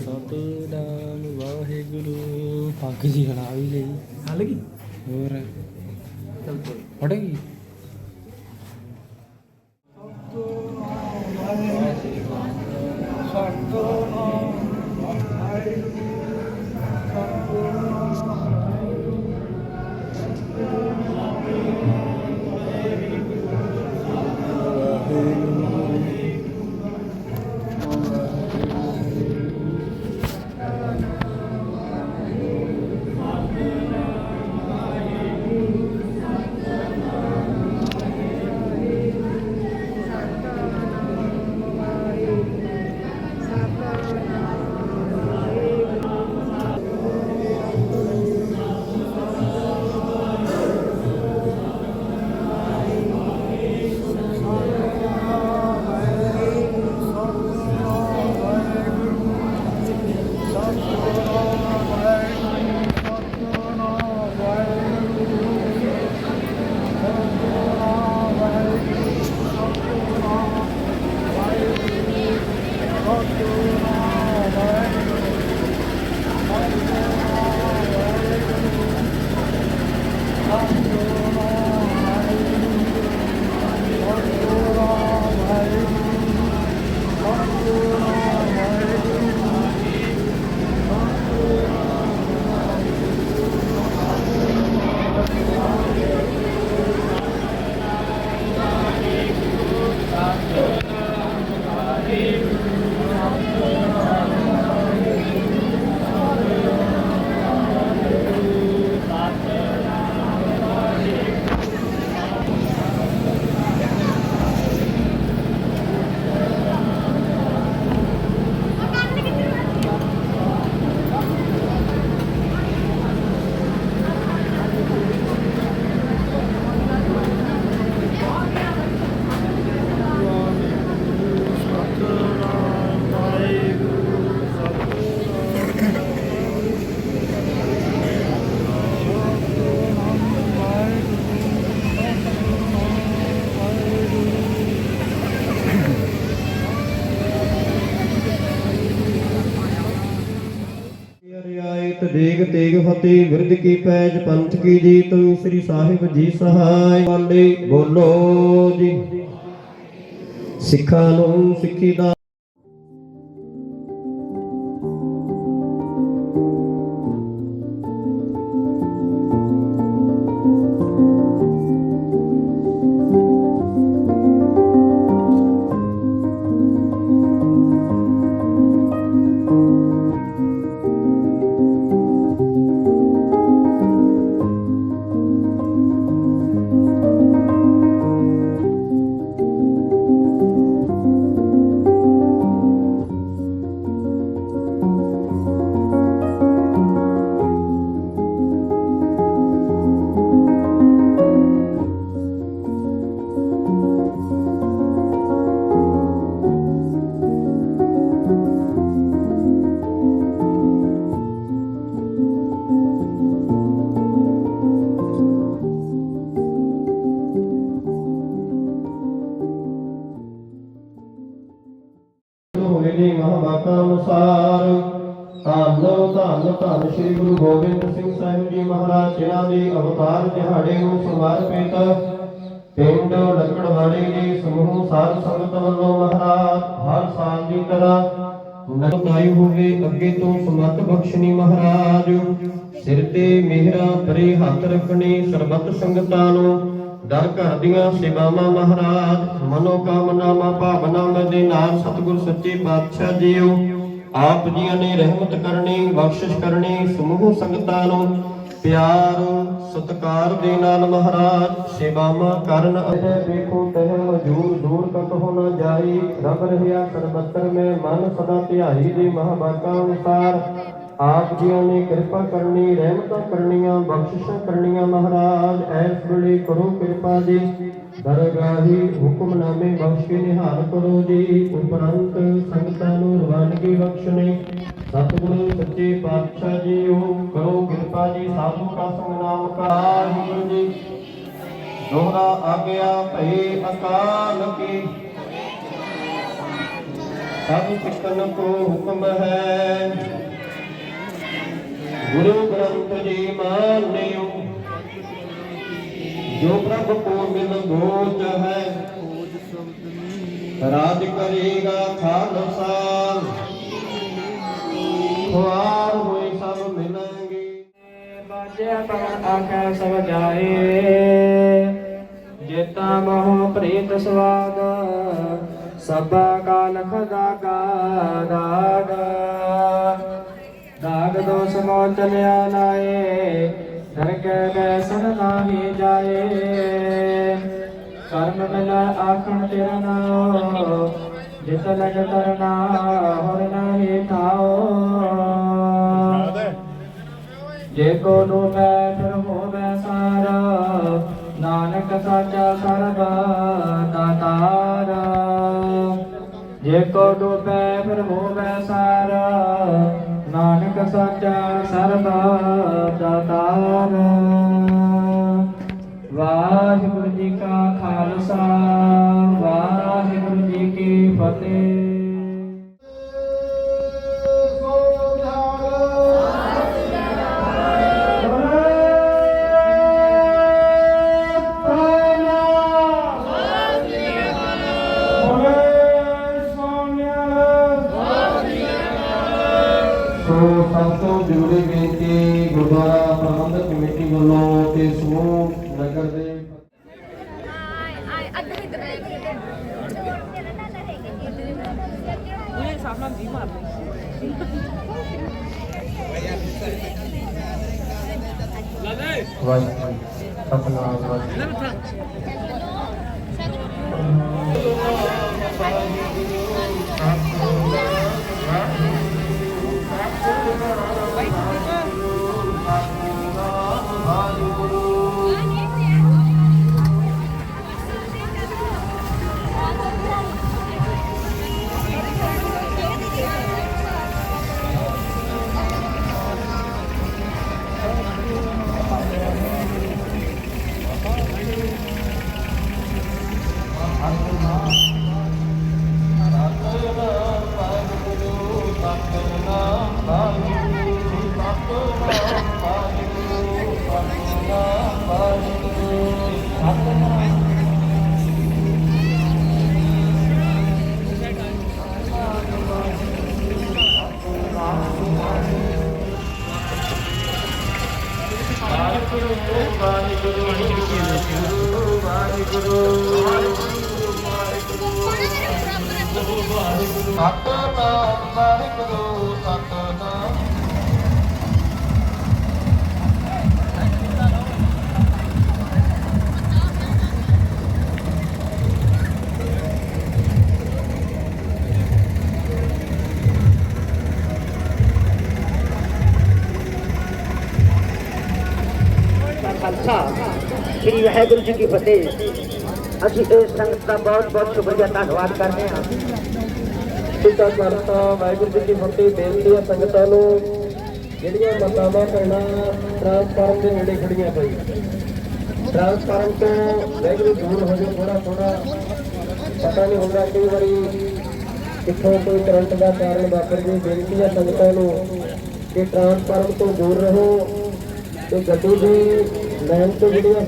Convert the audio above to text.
ਸਤਨਾਮ ਵਾਹਿਗੁਰੂ। ਪੱਗ ਜੀ ਹਲਾ ਵੀ ਲਈ। ਹਲ ਗਈ ਹੋਰ। ਚੱਲ ਕੋਈ ਫੜ ਗਈ ਦੇਗ ਤੇਗ ਫਤਿਹ ਵਿਰਧ ਕੀ ਪੈਜ ਪੰਥ ਕੀ ਜੀਤ, ਸ੍ਰੀ ਸਾਹਿਬ ਜੀ ਸਹਾਇ। ਵਾਲੇ ਬੋਲੋ ਜੀ। ਸਿੱਖਾਂ ਨੂੰ ਸਿੱਖੀ ਦਾ ਹੋਏ ਨੇ ਮਹਾਵਾਕਾ ਅਨੁਸਾਰ। ਧੰਨ ਧੰਨ ਧੰਨ ਸ੍ਰੀ ਗੁਰੂ ਗੋਬਿੰਦ ਸਿੰਘ ਸਾਹਿਬ ਜੀ ਮਹਾਰਾਜ, ਜਿਨ੍ਹਾਂ ਦੇ ਅਵਤਾਰ ਦਿਹਾੜੇ ਨੂੰ ਸਮਰਪਿਤ ਪਿੰਡ ਲੱਕੜਵਾੜੀ ਦੇ ਸਮੂਹ ਸਾਧ ਸੰਗਤ ਵੱਲੋਂ ਮਹਾਰਾਜ, ਹਰ ਸਾਲ ਦੀ ਤਰ੍ਹਾਂ ਨਗਦਾਈ ਹੋਵੇ, ਅੱਗੇ ਤੋਂ ਸਮਤ ਬਖਸ਼ਣੀ ਮਹਾਰਾਜ। ਸਿਰ ਤੇ ਮਿਹਰਾਂ ਪਰੇ ਹੱਥ ਰੱਖਣੇ ਸਰਬੱਤ ਸੰਗਤਾਂ ਨੂੰ ਦਰ ਘਰ ਦੀਆਂ ਸੇਵਾਵਾਂ ਮਹਾਰਾਜ ਮਨੋ ਕਾਮਨਾਵਾਂ ਭਾਵਨਾਵਾਂ ਦੇ ਨਾਲ ਸਤਿਗੁਰ ਸੱਚੇ ਪਾਤਸ਼ਾਹ ਜੀਓ। ਆਪ ਜੀਆਂ ਨੇ ਰਹਿਮਤ ਕਰਨੀ, ਬਖਸ਼ਿਸ਼ ਕਰਨੀ ਸਮੂਹ ਸੰਗਤਾਂ ਨੂੰ। ਪਿਆਰ, ਸਤਕਾਰ ਦੇ ਨਾਲ ਮਹਾਰਾਜ, ਸੇਵਾਵਾਂ ਕਰਨ ਅਤੇ ਵੇਖੋ ਤਹ ਹਜੂਰ ਦੂਰ ਤੱਕ ਹੋ ਨ ਜਾਈ। ਰਬ ਰਹਿਆ ਸਰਬੱਤਰ ਮੈਂ ਮਨ ਸਦਾ ਧਿਆਈ ਦੀ ਮਹਾਬਾਕਾ ਅਨੁਸਾਰ। ਆਪ ਜੀਆਂ ਨੇ ਕਿਰਪਾ ਕਰਨੀ, ਰਹਿਮਤਾਂ ਕਰਨੀਆਂ, ਬਖਸ਼ਿਸ਼ਾਂ ਕਰਨੀਆਂ ਮਹਾਰਾਜ ਐਸ ਵੇਲੇ ਕਰੋ ਕਿਰਪਾ ਜੀ। ਦਰਗਾਹੀ ਹੁਕਮਨਾਮੇ ਬਖਸ਼ ਕੇ ਨਿਹਾਲ ਕਰੋ ਜੀ। ਉਪਰੰਤ ਸੰਗਤਾਂ ਨੂੰ ਰਵਾਨਗੀ ਬਖਸ਼ਣੀ। ਸਤਿਗੁਰੂ, ਸੱਚੇ ਪਾਤਸ਼ਾਹ ਜੀਓ, ਕਰੋ ਕਿਰਪਾ ਜੀ। ਸਾਧੂ ਕਾ ਸੰਗ ਨਾਮ ਜੀ। ਦੋਹਰਾ ਆਗਿਆ ਭਈ ਅਕਾਲ ਕੀ। ਸਭ ਸਿੱਖਨ ਕੋ ਹੁਕਮ ਹੈ। ਗੁਰੂ ਗ੍ਰੰਥ ਜੀ ਮਾਨਿਓ। ਜੋ ਪ੍ਰਭ ਕੋ ਮਿਲ ਗੋਚ ਹੈ, ਰਾਜ ਕਰੇਗਾ ਖਾਲਸਾ। ਖੁਆਰ ਹੋਏ ਸਭ ਮਿਲਾਂਗੇ। ਬਾਜਿਆ ਪਵਨ ਆਖੈ ਸਭ ਜਾਏ। ਜੇਤਾ ਮੋਹ ਪ੍ਰੀਤ ਸਵਾਦ ਸਭਾ ਕਾਲ ਲਖ ਦਾਗਾ। ਮੋ ਚਲਿਆ ਨਾਏ ਦਰ ਕੇ ਬੈਸਨ ਨਾਹੀ ਜਾਏ। ਕਰਮ ਮਿਲਾ ਆਖਣ ਤੇਰਾ ਨਾਮ ਜਿਤ ਲਗ ਕਰਨਾ ਹੋਰ ਨਾਹੀ ਥਾਓ ਜੇ ਕੋ ਡੂਬੈ ਫਿਰ ਹੋਵੇ ਸਾਰਾ ਨਾਨਕ ਸਾਚਾ ਸਰਬ ਦਾਤਾਰ। ਜੇ ਕੋ ਡੂਬੈ ਫਿਰ ਹੋਵੇ ਨਾਨਕ ਸਾਚਾ ਸਰਬ ਦਾਤਾਰ। ਵਾਹਿਗੁਰੂ ਜ਼ਰੂਰੀ ਬੇਨਤੀ ਗੁਰਦੁਆਰਾ ਪ੍ਰਬੰਧਕ ਕਮੇਟੀ ਵੱਲੋਂ ਤੇ ਸਮੂਹ ਨਗਰ ਦੇ ਵਾਹਿਗੁਰੂ। ਸਤਨਾਮ। ਵਾਹਿਗੁਰੂ ਸਤਨਾਮ ਵਾਹਿਗੁਰੂ ਸਤਨਾਮ ਦਾ ਖਾਲਸਾ ਸ੍ਰੀ ਵਾਹਿਗੁਰੂ ਜੀ ਕੀ ਫਤਿਹ ਅਸੀਂ ਇਸ ਸੰਗਤ ਦਾ ਬਹੁਤ ਬਹੁਤ ਸ਼ੁਕਰੀਆ ਧੰਨਵਾਦ ਕਰਦੇ ਹਾਂ ਪਿਤਾ ਕਰਤਾ ਵਾਹਿਗੁਰੂ ਜੀ ਕੀ ਫਤਿਹ। ਬੇਨਤੀ ਹੈ ਸੰਗਤਾਂ ਨੂੰ ਜਿਹੜੀਆਂ ਮਤਾਵਾਂ ਪੈਣਾ ਟ੍ਰਾਂਸਫਾਰਮ ਦੇ ਨੇੜੇ ਖੜੀਆਂ ਪਈ ਟ੍ਰਾਂਸਫਾਰਮ ਤੋਂ ਵਾਹਿਗੁਰੂ ਦੂਰ ਹੋ ਜਾਓ ਥੋੜਾ ਥੋੜਾ ਪਤਾ ਨਹੀਂ ਹੁੰਦਾ, ਕਈ ਵਾਰੀ ਕਿੱਥੋਂ ਕੋਈ ਕਰੰਟ ਦਾ ਕਾਰਨ ਵਾਪਰ ਜੇ। ਬੇਨਤੀ ਹੈ ਸੰਗਤਾਂ ਨੂੰ ਕਿ ਟ੍ਰਾਂਸਫਾਰਮ ਤੋਂ ਦੂਰ ਰਹੋ, ਤੇ ਗੱਡੀ ਦੀ ਲਾਈਨ ਤੋਂ ਜਿਹੜੀਆਂ